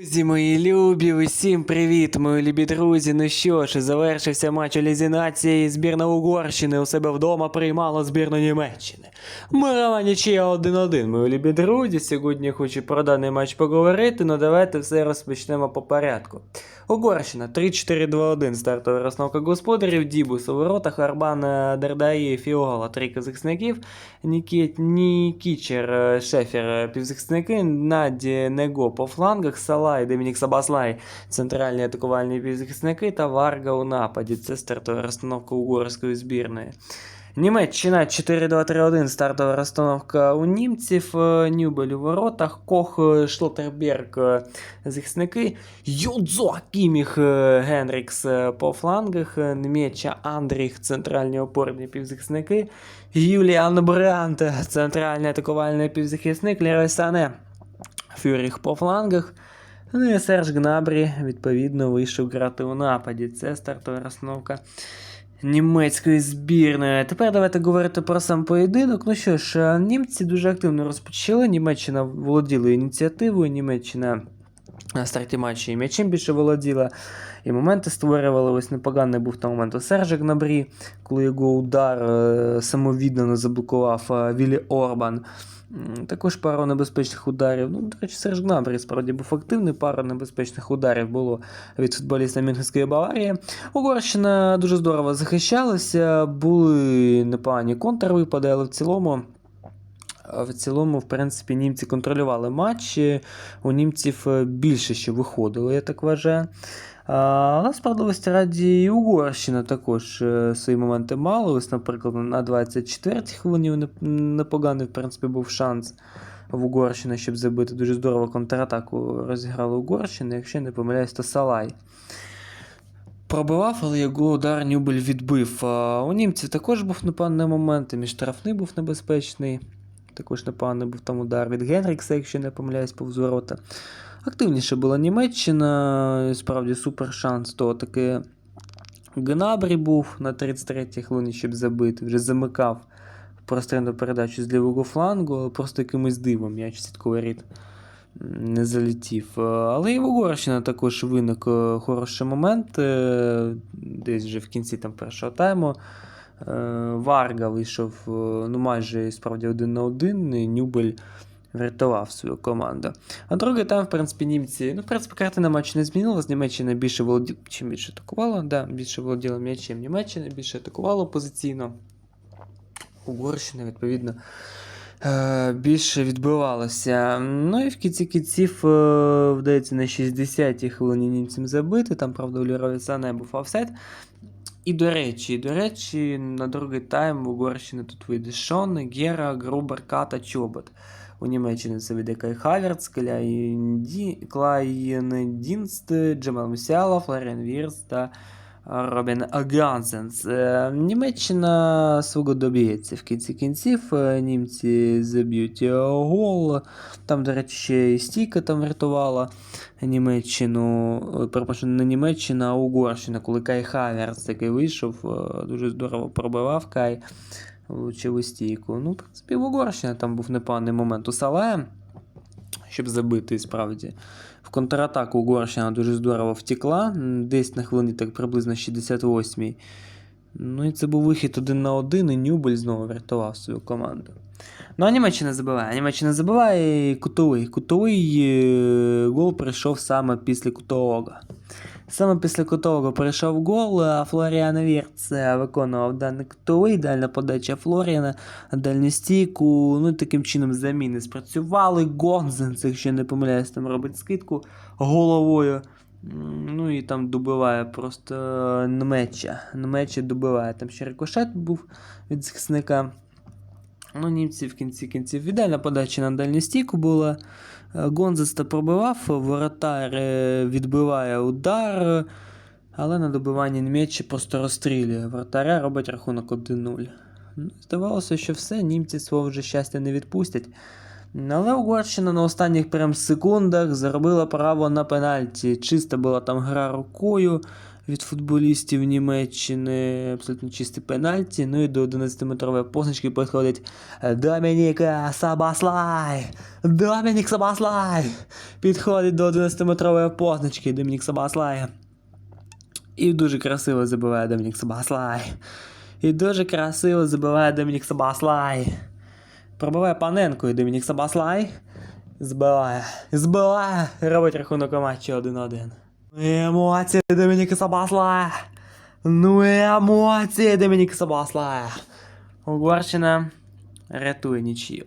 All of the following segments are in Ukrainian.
Друзі, мої любі, усім привіт, мої любі друзі. Ну що ж, завершився матч у Лізі нації. Збірна Угорщини у себе вдома приймала збірну Німеччини. Мирова нічия 1-1, мої любі друзі. Сьогодні хочу про даний матч поговорити, але давайте все розпочнемо по порядку. Угорщина. 3-4-2-1 стартова розновка господарів, Дібус у воротах, Арбан е, Дердаї, Фіола, три захисників, Нікіт, Нікічер, е, Шефер, е, півзахисники, Наді Него по флангах, Салай, Домінік Сабаслай, центральні атакувальні півзахисники. Та Варга у нападі. Це стартова розстановка угорської збірної. Німеччина 4-2-3-1, стартова розстановка у німців, е, Нюбель у воротах, Кох, е, Шлоттерберг, е, захисники, Юдзо, Кіміх, Генрікс по флангах, Немеча, Андріх, центральні опорні півзахисники, Юліан Брандт, центральний атакувальний півзахисник, Лерой Сане, Фюріх по флангах. Ну і Серж Гнабрі, відповідно, вийшов грати у нападі. Це стартова розстановка німецької збірної. Тепер давайте говорити про сам поєдинок. Ну що ж, німці дуже активно розпочали. Німеччина володіла ініціативою, Німеччина на старті матчу і м'ячем більше володіла. І моменти створювали. Ось непоганий був там момент у Сержа Гнабрі, коли його удар е, самовіддано заблокував е, Вілі Орбан. Також пару небезпечних ударів. Ну, до речі, Серж Гнабрі справді був активний, пару небезпечних ударів було від футболіста Мюнхенської Баварії. Угорщина дуже здорово захищалася, були непогані контрвипади, але в цілому. В цілому, в принципі, німці контролювали матч. У німців е, більше ще виходило, я так вважаю. Але справедливості раді і Угорщина також е, свої моменти мала. Ось, наприклад, на 24-й хвилині непоганий, в принципі, був шанс в Угорщини, щоб забити. Дуже здорово контратаку розіграла Угорщина. Якщо не помиляюсь, то Салай. Пробивав, але його удар Нюбель відбив. У німців також був непоганий момент, і між штрафний був небезпечний. Також непоганий був там удар від Генрікса, якщо не помиляюсь, повз ворота. Активніше була Німеччина, справді супер шанс. То таки Гнабрі був на 33-й хвилині, щоб забити, вже замикав прострільну передачу з лівого флангу, але просто якимось дивом м'яч сітковий рід не залетів. Е, Але і в Угорщина також виник е, хороший момент, е, десь вже в кінці там, першого тайму. Е, Варга вийшов е, ну, майже справді один на один, і Нюбель врятував свою команду. А другий тайм, в принципі, німці. Ну, в принципі, картина матчу не змінилась. Німеччина більше володіла, чим більше атакувала, да, більше володіла м'ячем. Німеччина більше атакувала позиційно. Угорщина, відповідно, е, більше відбивалася. Ну і в кінці кінців вдається на 60-й хвилині німцям забити. Там, правда, у Лірові Сане був офсайд. І до речі, до речі, на другий тайм в Угорщині тут вийде Шон, Гера, Грубер, Ката, Чобот. У Німеччині це вийде Кай Хаверц, Кляйн Дінст, Джемал Мусяла, Флорен Вірс та Робін Гансенс. Е, Німеччина свого доб'ється в кінці кінців. Е, Німці заб'ють е, гол. Там, до речі, ще і стійка там врятувала Німеччину. Перепрошую, не Німеччина, а Угорщина, коли Кай Хаверс такий вийшов, дуже здорово пробивав Кай. Влучив стійку. Ну, в принципі, в Угорщина там був непоганий момент у Салая, щоб забити справді. В контратаку Угорщина дуже здорово втекла, десь на хвилині так приблизно 68-й. Ну і це був вихід один на один, і Нюбель знову врятував свою команду. Ну, а Німеччина забиває. Німеччина забиває і кутовий. Кутовий е, гол прийшов саме після кутового. Саме після кутового прийшов гол, а Флоріан Вірц е, виконував даний кутовий, дальня подача Флоріана, дальню стійку. Ну і таким чином заміни спрацювали. Гонзенс, якщо не помиляюсь, там робить скидку головою. Ну і там добиває просто е, Нмеча. Нмеча добиває. Там ще рикошет був від захисника. Ну, німці в кінці кінців ідеальна подача на дальню стійку була. Е, Гонзес пробивав, воротар е, відбиває удар, але на добиванні м'ячі просто розстрілює. Воротаря робить рахунок 1-0. Ну, здавалося, що все, німці свого вже щастя не відпустять. Але Угорщина на останніх прям секундах заробила право на пенальті. Чиста була там гра рукою від футболістів Німеччини. Абсолютно чисті пенальті. Ну і до 11-метрової позначки підходить Домініка Сабаслай. Домінік Сабаслай. Підходить до 11-метрової позначки Домінік Сабаслай. І дуже красиво забиває Домінік Сабаслай. І дуже красиво забиває Домінік Сабаслай. Пробиває Паненко і Домінік Сабаслай. Збиває. Збиває. Робить рахунок у матчі 1-1. Емоції Домініка Сабаслая. Ну емоції Домініка Сабаслая. Угорщина рятує нічию.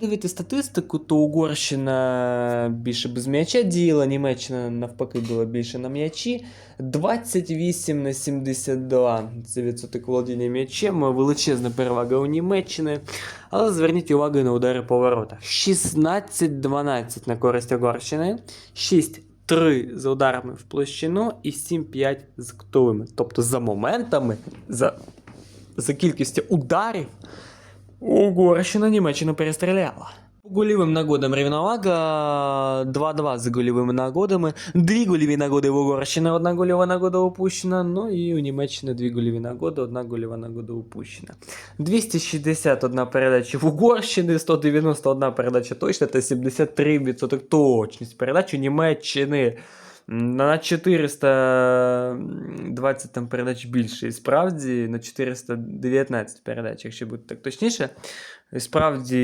Дивити статистику, то Угорщина більше без м'яча діяла, Німеччина навпаки була більше на м'ячі. 28 на 72. Це відсоток володіння м'ячем, величезна перевага у Німеччини. Але зверніть увагу на удари по воротах. 16-12 на користь Угорщини, 6-3 за ударами в площину і 7-5 з ктовими. Тобто за моментами, за, за кількістю ударів Угорщина Німеччину перестріляла. По голевым нагодам рівновага 2-2 за голевими нагодами. Дві гольові нагоди в Угорщини, одна гольова нагода упущена. Ну і у Німеччини дві гольові нагоди, одна гольова нагода упущена. 261 передача в Угорщини, 191 передача точна та 73% точність передач Німеччини. На 420 там передач більше. І справді на 419 передач, якщо бути так точніше. І справді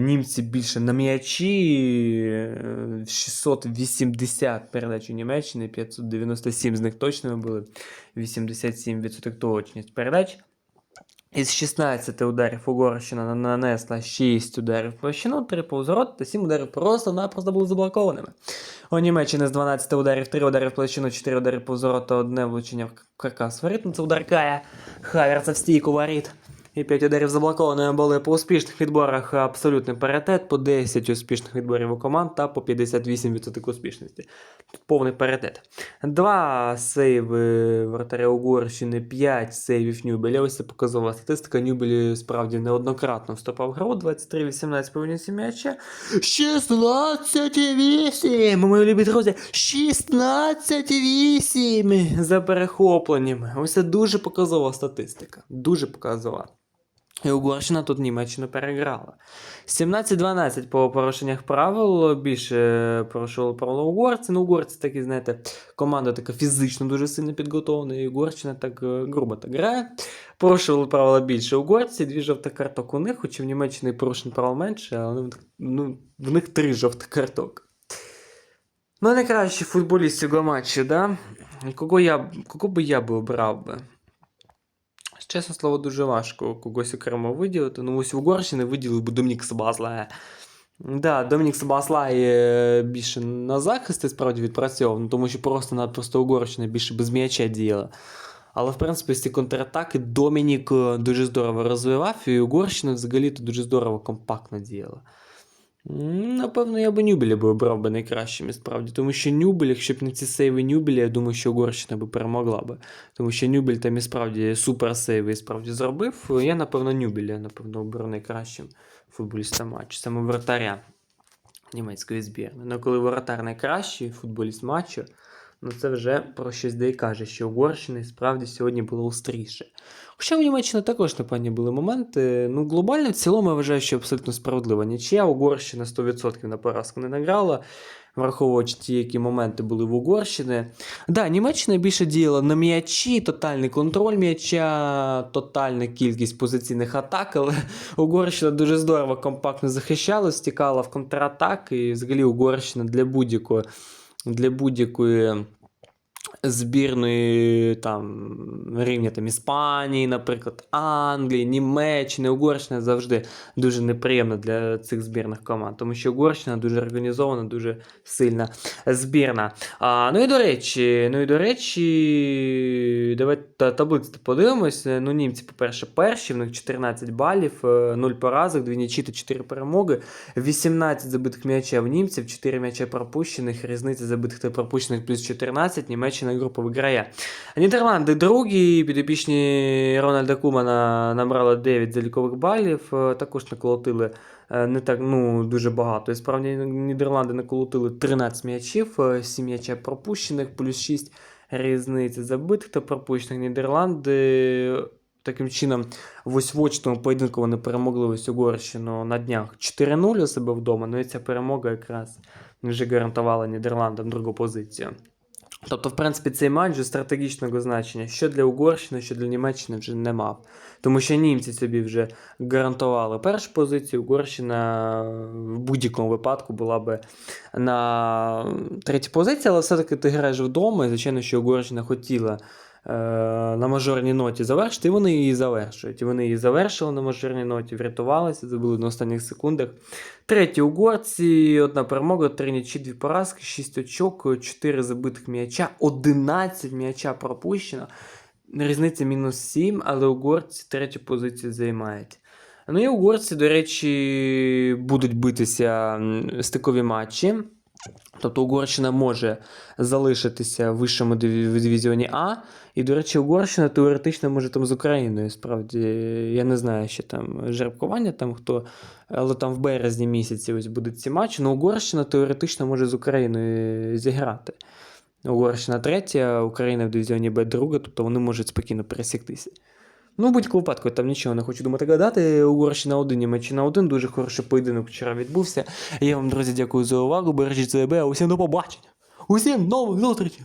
німці більше на м'ячі. е, 680 передач у Німеччини, 597 з них точними були. 87% точність передач. Із 16 ударів Угорщина нанесла 6 ударів площину, 3 повз ворот та 7 ударів просто-напросто були заблокованими. У Німеччини з 12 ударів 3 удари в площину, 4 удари повз ворот та одне влучення в каркас воріт. Ну, Це удар Кая Хаверца в стійку воріт. І 5 ударів заблокованими були по успішних відборах абсолютний паритет, по 10 успішних відборів у команд та по 58% успішності. Тут повний паритет. Два сейви вратаря Угорщини, 5 сейвів Нюбеля. Ось це показова статистика. Нюбель справді неоднократно вступав в гру. 23-18 повністю м'яча. 16-8! Мої любі друзі, 16-8 за перехопленнями. Ось це дуже показова статистика. Дуже показова. І Угорщина тут Німеччину переграла. 17-12 по порушеннях правил. Більше порушували правила угорці. Ну, угорці такі, знаєте, команда така фізично дуже сильно підготовлена, і Угорщина так е, грубо так грає. Порушували правила більше угорці, дві жовтих карток у них, хоча в Німеччині порушень правил менше, але ну, в них три жовтих карток. Ну, найкращий футболіст цього матчу, да? Кого, я, кого би я би обрав би? Чесно слово, дуже важко когось окремо виділити. Ну, ось в Угорщини виділив би Домінік Сабаслая. Да, Домінік Сабаслай більше на захист і справді відпрацьовував, ну, тому що просто-напросто Угорщина більше без м'яча діяла. Але, в принципі, ці контратаки Домінік е, дуже здорово розвивав, і Угорщина взагалі-то дуже здорово компактно діяла. Напевно, я би Нюбеля би обрав би найкращим, справді, тому що Нюбель, якщо б не ці сейви Нюбеля, я думаю, що Угорщина би перемогла би. Тому що Нюбель там і справді супер сейви і справді зробив. Я, напевно, Нюбеля, напевно, оберу найкращим футболістом матчу, саме вратаря німецької збірної. Ну, коли воротар найкращий футболіст матчу, ну це вже про щось де каже, що Угорщина і справді сьогодні було остріше. Хоча в Німеччині також напевні були моменти. Ну, глобально в цілому я вважаю, що абсолютно справедлива нічия. Угорщина 100% на поразку не награла, враховуючи ті, які моменти були в Угорщини. Да, Німеччина більше діяла на м'ячі, тотальний контроль м'яча, тотальна кількість позиційних атак, але Угорщина дуже здорово компактно захищалась, стікала в контратаки, і взагалі Угорщина для будь-якої для будь-якої збірної там рівня там Іспанії, наприклад, Англії, Німеччини, Угорщина завжди дуже неприємна для цих збірних команд, тому що Угорщина дуже організована, дуже сильна збірна. А, ну і до речі, ну і до речі, давайте таблицю подивимось. Ну, німці, по-перше, перші, в них 14 балів, 0 поразок, 2 нічі та 4 перемоги, 18 забитих м'ячів німців, 4 м'яча пропущених, різниця забитих та пропущених плюс 14, Німеччина група виграє. Нідерланди другі, підопічні Рональда Кумана набрали 9 залікових балів, е, також наколотили е, не так ну, дуже багато. І справді Нідерланди наколотили 13 м'ячів, 7 м'яча пропущених, плюс 6 різниця забитих та пропущених. Нідерланди таким чином в очному поєдинку вони перемогли ось Угорщину на днях 4-0 у себе вдома. Ну і ця перемога якраз вже гарантувала Нідерландам другу позицію. Тобто, в принципі, цей матч стратегічного значення, що для Угорщини, що для Німеччини вже не мав. Тому що німці собі вже гарантували першу позицію, Угорщина в будь-якому випадку була би на третій позиції, але все-таки ти граєш вдома, і звичайно, що Угорщина хотіла е, на мажорній ноті завершити, і вони її завершують. І вони її завершили на мажорній ноті, врятувалися, забили на останніх секундах. Треті угорці, одна перемога, три нічі, дві поразки, 6 очок, 4 забитих м'яча, 11 м'яча пропущено. Різниця мінус 7, але угорці третю позицію займають. Ну і угорці, до речі, будуть битися стикові матчі. Тобто Угорщина може залишитися в вищому дивізіоні А. І, до речі, Угорщина теоретично може там з Україною. Справді, я не знаю, що там жеребкування, там хто, але там в березні місяці ось будуть ці матчі. Ну, Угорщина теоретично може з Україною зіграти. Угорщина третя, Україна в дивізіоні Б друга, тобто вони можуть спокійно пересіктися. Ну, в будь-якому випадку, я там нічого не хочу думати гадати. Угорщина 1, Німеччина 1. Дуже хороший поєдинок вчора відбувся. Я вам, друзі, дякую за увагу. Бережіть себе, усім до побачення. Усім нових зустрічей!